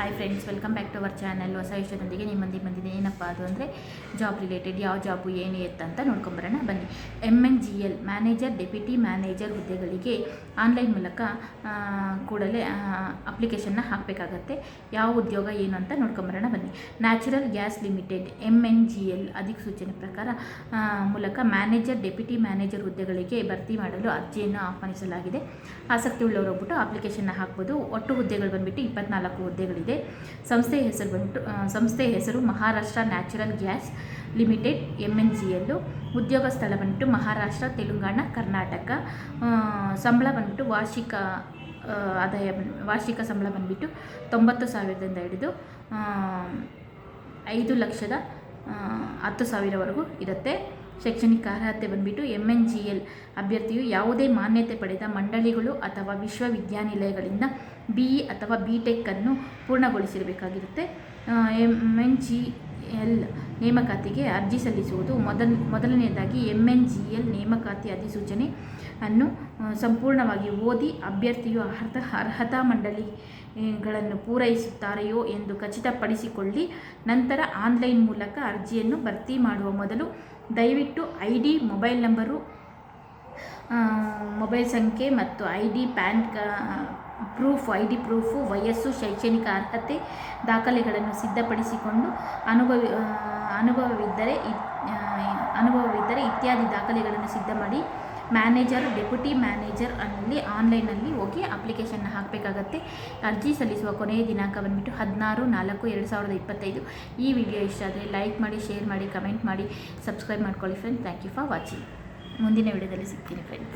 Hi friends welcome back to our channel ಹೊಸ ವಿಷಯದೊಂದಿಗೆ ನಿಮ್ಮಂದಿಗೆ ಬಂದಿದೆ ಏನಪ್ಪ ಅದು ಅಂದರೆ ಜಾಬ್ ರಿಲೇಟೆಡ್ ಯಾವ ಜಾಬು ಏನು ಎತ್ತ ಅಂತ ನೋಡ್ಕೊಂಬರೋಣ ಬನ್ನಿ. M N G L manager deputy manager ಹುದ್ದೆಗಳಿಗೆ ಆನ್ಲೈನ್ ಮೂಲಕ ಕೂಡಲೇ ಅಪ್ಲಿಕೇಶನ್ನ ಹಾಕಬೇಕಾಗತ್ತೆ. ಯಾವ ಉದ್ಯೋಗ ಏನು ಅಂತ ನೋಡ್ಕೊಂಬರೋಣ ಬನ್ನಿ. Natural gas limited M N G L ಅಧಿಸೂಚನೆ ಪ್ರಕಾರ ಮೂಲಕ ಮ್ಯಾನೇಜರ್ ಡೆಪ್ಯೂಟಿ ಮ್ಯಾನೇಜರ್ ಹುದ್ದೆಗಳಿಗೆ ಭರ್ತಿ ಮಾಡಲು ಅರ್ಜಿಯನ್ನು ಆಹ್ವಾನಿಸಲಾಗಿದೆ. ಆಸಕ್ತಿ ಉಳ್ಳವರು ಹೋಗ್ಬಿಟ್ಟು ಅಪ್ಲಿಕೇಶನ್ನ ಹಾಕ್ಬೋದು. ಒಟ್ಟು ಹುದ್ದೆಗಳು ಬಂದುಬಿಟ್ಟು ಇಪ್ಪತ್ನಾಲ್ಕು ಹುದ್ದೆಗಳಿದೆ. ಸಂಸ್ಥೆ ಹೆಸರು ಬಂದ್ಬಿಟ್ಟು ಸಂಸ್ಥೆಯ ಸಂಸ್ಥೆ ಹೆಸರು Maharashtra natural gas limited M N G L ಉದ್ಯೋಗ ಸ್ಥಳ ಬಂದ್ಬಿಟ್ಟು ಮಹಾರಾಷ್ಟ್ರ, ತೆಲಂಗಾಣ, ಕರ್ನಾಟಕ ಸಂಬಳ ಬಂದ್ಬಿಟ್ಟು ವಾರ್ಷಿಕ ಆದಾಯ ವಾರ್ಷಿಕ ಸಂಬಳ ಬಂದುಬಿಟ್ಟು ತೊಂಬತ್ತು ಸಾವಿರದಿಂದ ಹಿಡಿದು ಐದು ಲಕ್ಷದ ಹತ್ತು ಸಾವಿರವರೆಗೂ ಇರುತ್ತೆ. ಶೈಕ್ಷಣಿಕ ಅರ್ಹತೆ ಬಂದ್ಬಿಟ್ಟು ಎಂ ಎನ್ ಜಿ ಎಲ್ ಅಭ್ಯರ್ಥಿಯು ಯಾವುದೇ ಮಾನ್ಯತೆ ಪಡೆದ ಮಂಡಳಿಗಳು ಅಥವಾ ವಿಶ್ವವಿದ್ಯಾನಿಲಯಗಳಿಂದ ಬಿ ಇ ಅಥವಾ ಬಿ ಟೆಕ್ಕನ್ನು ಪೂರ್ಣಗೊಳಿಸಿರಬೇಕಾಗಿರುತ್ತೆ. ಎಂ ಎನ್ ಜಿ ಎಲ್ ನೇಮಕಾತಿಗೆ ಅರ್ಜಿ ಸಲ್ಲಿಸುವುದು ಮೊದಲ, ಮೊದಲನೆಯದಾಗಿ ಎಂ ಎನ್ ಜಿ ಎಲ್ ನೇಮಕಾತಿ ಅಧಿಸೂಚನೆ ಅನ್ನು ಸಂಪೂರ್ಣವಾಗಿ ಓದಿ ಅಭ್ಯರ್ಥಿಯು ಅರ್ಹ ಅರ್ಹತಾ ಮಂಡಳಿಗಳನ್ನು ಪೂರೈಸುತ್ತಾರೆಯೋ ಎಂದು ಖಚಿತಪಡಿಸಿಕೊಳ್ಳಿ. ನಂತರ ಆನ್ಲೈನ್ ಮೂಲಕ ಅರ್ಜಿಯನ್ನು ಭರ್ತಿ ಮಾಡುವ ಮೊದಲು ದಯವಿಟ್ಟು I D mobile number mobile ಸಂಖ್ಯೆ ಮತ್ತು I D PAN proof I D proof, ವಯಸ್ಸು, ಶೈಕ್ಷಣಿಕ ಅರ್ಹತೆ, ದಾಖಲೆಗಳನ್ನು ಸಿದ್ಧಪಡಿಸಿಕೊಂಡು ಅನುಭವಿ ಅನುಭವವಿದ್ದರೆ ಅನುಭವವಿದ್ದರೆ ಇತ್ಯಾದಿ ದಾಖಲೆಗಳನ್ನು ಸಿದ್ಧ ಮಾಡಿ ಮ್ಯಾನೇಜರ್, ಡೆಪ್ಯೂಟಿ ಮ್ಯಾನೇಜರ್ ಅಲ್ಲಿ ಆನ್ಲೈನಲ್ಲಿ ಹೋಗಿ ಅಪ್ಲಿಕೇಶನ್ನ ಹಾಕಬೇಕಾಗತ್ತೆ. ಅರ್ಜಿ ಸಲ್ಲಿಸುವ ಕೊನೆಯ ದಿನಾಂಕ ಬಂದುಬಿಟ್ಟು ಹದಿನಾರು, ನಾಲ್ಕು, ಎರಡು ಸಾವಿರದ ಇಪ್ಪತ್ತೈದು. ಈ ವಿಡಿಯೋ ಇಷ್ಟ ಆದರೆ ಲೈಕ್ ಮಾಡಿ, ಶೇರ್ ಮಾಡಿ, ಕಮೆಂಟ್ ಮಾಡಿ, ಸಬ್ಸ್ಕ್ರೈಬ್ ಮಾಡ್ಕೊಳ್ಳಿ friends thank you for watching ಮುಂದಿನ ವಿಡಿಯೋದಲ್ಲಿ ಸಿಗ್ತೀನಿ ಫ್ರೆಂಡ್ಸ್